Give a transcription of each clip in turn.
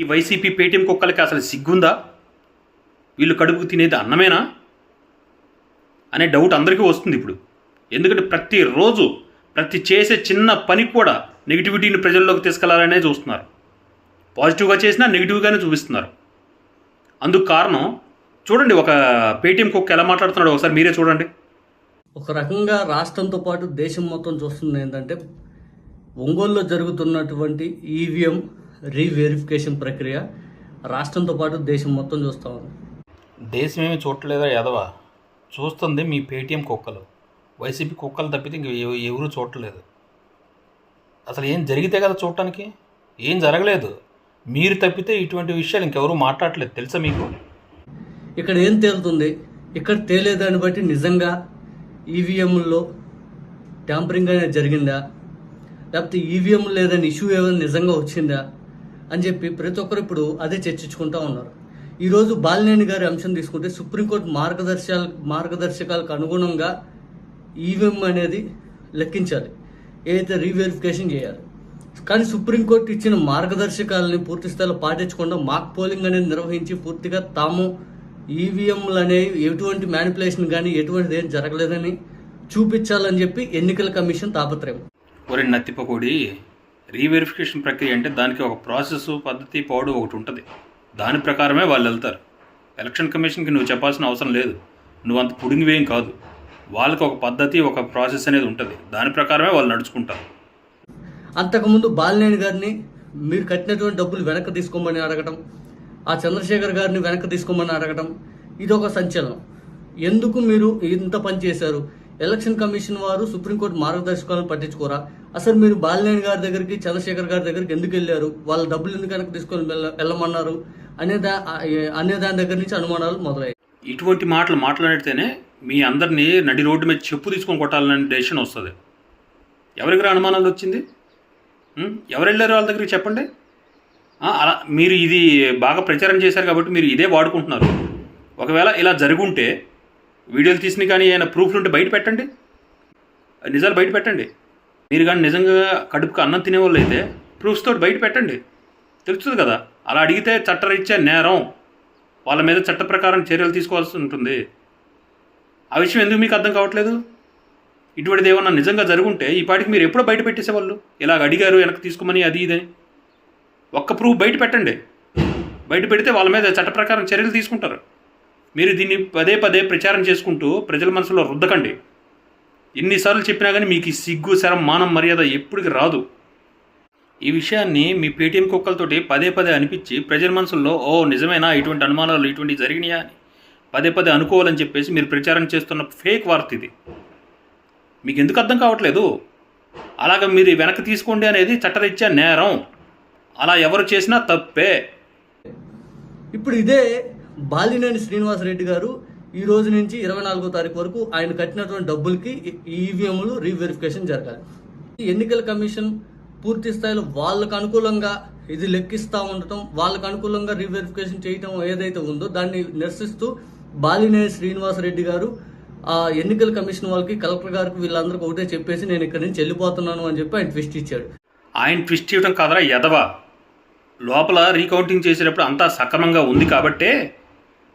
ఈ YCP Paytm కుక్కలకి అసలు సిగ్గుందా? వీళ్ళు కడుపుకు తినేది అన్నమేనా? అనే డౌట్ అందరికీ వస్తుంది ఇప్పుడు. ఎందుకంటే ప్రతిరోజు ప్రతి చేసే చిన్న పని కూడా నెగిటివిటీని ప్రజల్లోకి తీసుకెళ్ళాలనే చూస్తున్నారు. పాజిటివ్గా చేసినా నెగిటివ్గానే చూపిస్తున్నారు. అందుకు కారణం చూడండి ఒక పేటీఎం కుక్క ఎలా మాట్లాడుతున్నాడో ఒకసారి మీరే చూడండి. ఒక రకంగా రాష్ట్రంతో పాటు దేశం మొత్తం చూస్తుంది ఏంటంటే ఒంగోలులో జరుగుతున్నటువంటి ఈవీఎం రీవెరిఫికేషన్ ప్రక్రియ రాష్ట్రంతో పాటు దేశం మొత్తం చూస్తా ఉంది. దేశం ఏమి చూడలేదా యాదవ? చూస్తుంది మీ పేటీఎం కుక్కలు. వైసీపీ కుక్కలు తప్పితే ఇంక ఎవ- ఎవరూ చూడలేదు అసలు ఏం జరిగితే కదా చూడటానికి? ఏం జరగలేదు. మీరు తప్పితే ఇటువంటి విషయాలు ఇంకెవరూ మాట్లాడలేదు తెలుసా మీకు? ఇక్కడ ఏం తేలుతుంది? ఇక్కడ తేలేదాన్ని బట్టి నిజంగా ఈవీఎంల్లో ట్యాంపరింగ్ అనేది జరిగిందా? లేకపోతే ఈవీఎం లేదని ఇష్యూ ఏమైనా నిజంగా వచ్చిందా? అని చెప్పి ప్రతి ఒక్కరు ఇప్పుడు అదే చర్చించుకుంటూ ఉన్నారు. ఈరోజు బాలినేని గారి అంశం తీసుకుంటే సుప్రీంకోర్టు మార్గదర్శకాల మార్గదర్శకాలకు అనుగుణంగా ఈవీఎం అనేది లెక్కించాలి. ఏదైతే రీవెరిఫికేషన్ చేయాలి. కానీ సుప్రీంకోర్టు ఇచ్చిన మార్గదర్శకాలని పూర్తి స్థాయిలో పాటించకుండా మాక్ పోలింగ్ అనేది నిర్వహించి పూర్తిగా తాము ఈవీఎంలు అనేవి ఎటువంటి మ్యానిపులేషన్ కానీ ఎటువంటిది ఏం జరగలేదని చూపించాలని చెప్పి ఎన్నికల కమిషన్ తాపత్రయం. ఒరే నత్తిపకోడి రీవెరిఫికేషన్ ప్రక్రియ అంటే దానికి ఒక ప్రాసెస్ పద్ధతి పౌడు ఒకటి ఉంటుంది. దాని ప్రకారమే వాళ్ళు వెళ్తారు. ఎలక్షన్ కమిషన్కి నువ్వు చెప్పాల్సిన అవసరం లేదు. నువ్వు అంత పుడింగివేం కాదు. వాళ్ళకి ఒక పద్ధతి ఒక ప్రాసెస్ అనేది ఉంటుంది. దాని ప్రకారమే వాళ్ళు నడుచుకుంటారు. అంతకుముందు బాలినేని గారిని మీరు కట్టినటువంటి డబ్బులు వెనక్కి తీసుకోమని అడగటం ఆ చంద్రశేఖర్ గారిని వెనక్కి తీసుకోమని అడగటం ఇది ఒక సంచలనం. ఎందుకు మీరు ఇంత పని చేశారు? ఎలక్షన్ కమిషన్ వారు సుప్రీంకోర్టు మార్గదర్శకాలను పట్టించుకోరా? అసలు మీరు బాలినేని గారి దగ్గరికి చంద్రశేఖర్ గారి దగ్గరికి ఎందుకు వెళ్ళారు? వాళ్ళ డబ్బులు ఎందుకు వెనక్కి తీసుకొని వెళ్ళ- వెళ్ళమన్నారు? అనే దా అనే దాని దగ్గర నుంచి అనుమానాలు మొదలయ్యాయి. ఇటువంటి మాటలు మాట్లాడితేనే మీ అందరినీ నడి రోడ్డు మీద చెప్పు తీసుకొని కొట్టాలనే డెసిషన్ వస్తుంది. ఎవరికి అనుమానాలు వచ్చింది? ఎవరు వెళ్ళారు వాళ్ళ దగ్గరికి చెప్పండి? అలా మీరు ఇది బాగా ప్రచారం చేశారు కాబట్టి మీరు ఇదే వాడుకుంటున్నారు. ఒకవేళ ఇలా జరుగుంటే వీడియోలు తీసిన కానీ ఏమైనా ప్రూఫ్లు ఉంటే బయట పెట్టండి. నిజాలు బయట పెట్టండి. మీరు కానీ నిజంగా కడుపుకు అన్నం తినేవాళ్ళు అయితే ప్రూఫ్స్ తోటి బయట పెట్టండి. తెలుస్తుంది కదా. అలా అడిగితే చట్టరీత్యా నేరం. వాళ్ళ మీద చట్ట ప్రకారం చర్యలు తీసుకోవాల్సి ఉంటుంది. ఆ విషయం ఎందుకు మీకు అర్థం కావట్లేదు? ఇటువంటిది ఏమన్నా నిజంగా జరుగుంటే ఈ పాటికి మీరు ఎప్పుడో బయట పెట్టేసేవాళ్ళు. ఇలాగ అడిగారు వెనక్కి తీసుకోమని అది ఇదని. ఒక్క ప్రూఫ్ బయట పెట్టండి. బయట పెడితే వాళ్ళ మీద చట్ట ప్రకారం చర్యలు తీసుకుంటారు. మీరు దీన్ని పదే పదే ప్రచారం చేసుకుంటూ ప్రజల మనసులో రుద్దకండి. ఎన్నిసార్లు చెప్పినా కానీ మీకు ఈ సిగ్గు శరం మానం మర్యాద ఎప్పటికి రాదు. ఈ విషయాన్ని మీ పేటీఎం కుక్కలతోటి పదే పదే అనిపించి ప్రజల మనసుల్లో ఓ నిజమేనా? ఇటువంటి అనుమానాలు ఇటువంటి జరిగినాయా అని పదే పదే అనుకోవాలని చెప్పేసి మీరు ప్రచారం చేస్తున్న ఫేక్ వార్త ఇది. మీకు ఎందుకు అర్థం కావట్లేదు? అలాగ మీరు వెనక్కి తీసుకోండి అనేది చట్టరీత్యా నేరం. అలా ఎవరు చేసినా తప్పే. ఇప్పుడు ఇదే బాలినేని శ్రీనివాసరెడ్డి గారు ఈ రోజు నుంచి ఇరవై నాలుగో తారీఖు వరకు ఆయన కట్టినటువంటి డబ్బులకి ఈవీఎంలు రీవెరిఫికేషన్ జరగాలి. ఈ ఎన్నికల కమిషన్ పూర్తి స్థాయిలో వాళ్ళకు అనుకూలంగా ఇది లెక్కిస్తూ ఉండటం వాళ్ళకు అనుకూలంగా రీవెరిఫికేషన్ చేయటం ఏదైతే ఉందో దాన్ని నిరసిస్తూ బాలినేని శ్రీనివాసరెడ్డి గారు ఆ ఎన్నికల కమిషన్ వాళ్ళకి కలెక్టర్ గారికి వీళ్ళందరికీ ఒకటే చెప్పేసి నేను ఇక్కడి నుంచి వెళ్ళిపోతున్నాను అని చెప్పి ఆయన ట్విస్ట్ ఇచ్చాడు. ఆయన ట్విస్ట్ ఇవ్వడం కదరా ఎదవా. లోపల రీకౌంటింగ్ చేసేటప్పుడు అంతా సక్రమంగా ఉంది కాబట్టే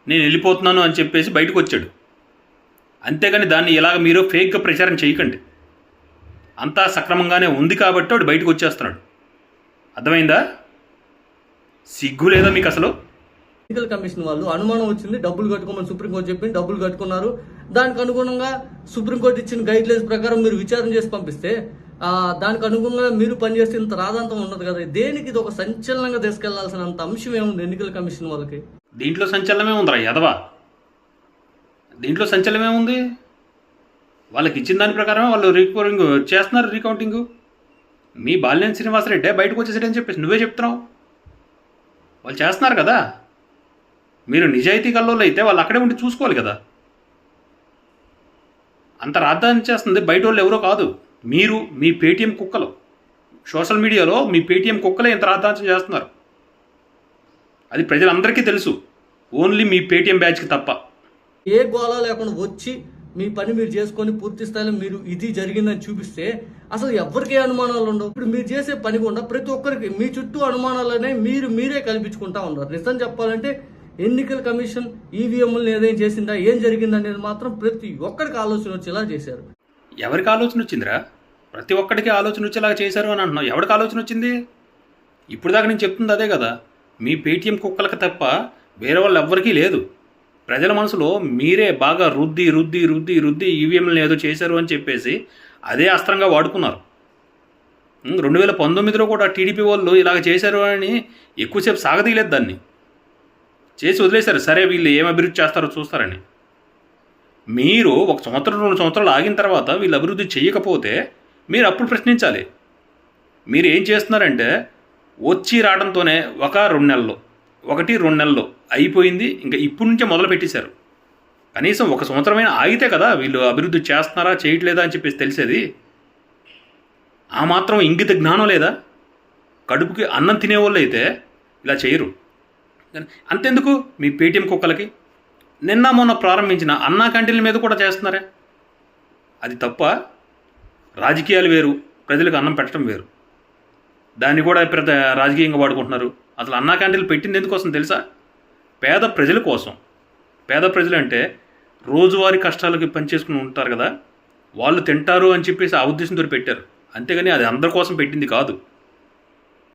నేను వెళ్ళిపోతున్నాను అని చెప్పేసి బయటకు వచ్చాడు. అంతేగాని దాన్ని ఇలాగ మీరు ఫేక్గా ప్రచారం చేయకండి. అంతా సక్రమంగానే ఉంది కాబట్టి వాడు బయటకు వచ్చేస్తున్నాడు. అర్థమైందా? సిగ్గు లేదా మీకు అసలు? ఎన్నికల కమిషన్ వాళ్ళు అనుమానం వచ్చింది డబ్బులు కట్టుకోమని సుప్రీంకోర్టు చెప్పింది డబ్బులు కట్టుకున్నారు. దానికి అనుగుణంగా సుప్రీంకోర్టు ఇచ్చిన గైడ్ లైన్స్ ప్రకారం మీరు విచారణ చేసి పంపిస్తే దానికి అనుగుణంగా మీరు పనిచేస్తే ఇంత రాదాంతం ఉండదు కదా. దేనికి ఇది ఒక సంచలనంగా తీసుకెళ్ళాల్సినంత అంశం ఏముంది ఎన్నికల కమిషన్ వాళ్ళకి? దీంట్లో సంచలనమే ఉందిరా ఎదవ దీంట్లో సంచలనమే ఉంది. వాళ్ళకి ఇచ్చిన దాని ప్రకారమే వాళ్ళు రికవరింగ్ చేస్తున్నారు రీకౌంటింగ్. మీ బాలినేని శ్రీనివాసరెడ్డి బయటకు వచ్చేసాడని చెప్పేసి నువ్వే చెప్తున్నావు. వాళ్ళు చేస్తున్నారు కదా. మీరు నిజాయితీ కల్లోలు అయితే వాళ్ళు అక్కడే ఉండి చూసుకోవాలి కదా. అంత రాద్దాన్ని చేస్తుంది బయట వాళ్ళు ఎవరో కాదు. మీరు మీ పేటీఎం కుక్కలు. సోషల్ మీడియాలో మీ పేటీఎం కుక్కలే ఇంత రాద్దాంతం చేస్తున్నారు. అది ప్రజలందరికీ తెలుసు. ఓన్లీ మీ పేటీఎం బ్యాచ్కి తప్ప. ఏ గోళ లేకుండా వచ్చి మీ పని మీరు చేసుకొని పూర్తి స్థాయిలో మీరు ఇది జరిగిందని చూపిస్తే అసలు ఎవరికి అనుమానాలు ఉండవు. ఇప్పుడు మీరు చేసే పని కూడా ప్రతి ఒక్కరికి మీ చుట్టూ అనుమానాలనే మీరు మీరే కల్పించుకుంటా ఉన్నారు. నిజం చెప్పాలంటే ఎన్నికల కమిషన్ ఈవీఎంలను ఏదేం చేసిందా ఏం జరిగిందా అనేది మాత్రం ప్రతి ఒక్కరికి ఆలోచన వచ్చేలా చేశారు. ఎవరికి ఆలోచన వచ్చిందిరా? ప్రతి ఒక్కడికి ఆలోచన వచ్చేలాగా చేశారు అని అంటున్నావు. ఎవరికి ఆలోచన వచ్చింది? ఇప్పుడు దాకా నేను చెప్తుంది అదే కదా. మీ పేటీఎం కుక్కలకు తప్ప వేరే వాళ్ళు ఎవ్వరికీ లేదు. ప్రజల మనసులో మీరే బాగా రుద్ది రుద్ది రుద్ది రుద్ది ఈవీఎంలను ఏదో చేశారు అని చెప్పేసి అదే అస్త్రంగా వాడుకున్నారు. రెండు వేల పంతొమ్మిదిలో కూడా టీడీపీ వాళ్ళు ఇలాగ చేశారు అని ఎక్కువసేపు సాగదీయలేదు దాన్ని. చేసి వదిలేశారు. సరే వీళ్ళు ఏం అభివృద్ధి చేస్తారో చూస్తారని. మీరు ఒక సంవత్సరం రెండు సంవత్సరాలు ఆగిన తర్వాత వీళ్ళు అభివృద్ధి చేయకపోతే మీరు అప్పుడు ప్రశ్నించాలి. మీరు ఏం చేస్తున్నారంటే వచ్చి రావడంతోనే ఒక రెండు నెలలు ఒకటి రెండు నెలలు అయిపోయింది. ఇంకా ఇప్పటి నుంచే మొదలు పెట్టేశారు. కనీసం ఒక సంవత్సరమైన ఆగితే కదా వీళ్ళు అభివృద్ధి చేస్తున్నారా చేయట్లేదా అని చెప్పేసి తెలిసేది. ఆ మాత్రం ఇంగిత జ్ఞానం లేదా? కడుపుకి అన్నం తినేవాళ్ళు అయితే ఇలా చేయరు. అంతెందుకు మీ పేటీఎం కుక్కలకి? నిన్న మొన్న ప్రారంభించిన అన్నా క్యాంటీన్ల మీద కూడా చేస్తున్నారే? అది తప్ప రాజకీయాలు వేరు ప్రజలకు అన్నం పెట్టడం వేరు. దాన్ని కూడా ప్రతి రాజకీయంగా వాడుకుంటున్నారు. అసలు అన్నా క్యాంటీన్లు పెట్టింది ఎందుకోసం తెలుసా? పేద ప్రజల కోసం. పేద ప్రజలు అంటే రోజువారీ కష్టాలకి పనిచేసుకుని ఉంటారు కదా. వాళ్ళు తింటారు అని చెప్పేసి ఆ ఉద్దేశంతో పెట్టారు. అంతేగాని అది అందరి కోసం పెట్టింది కాదు.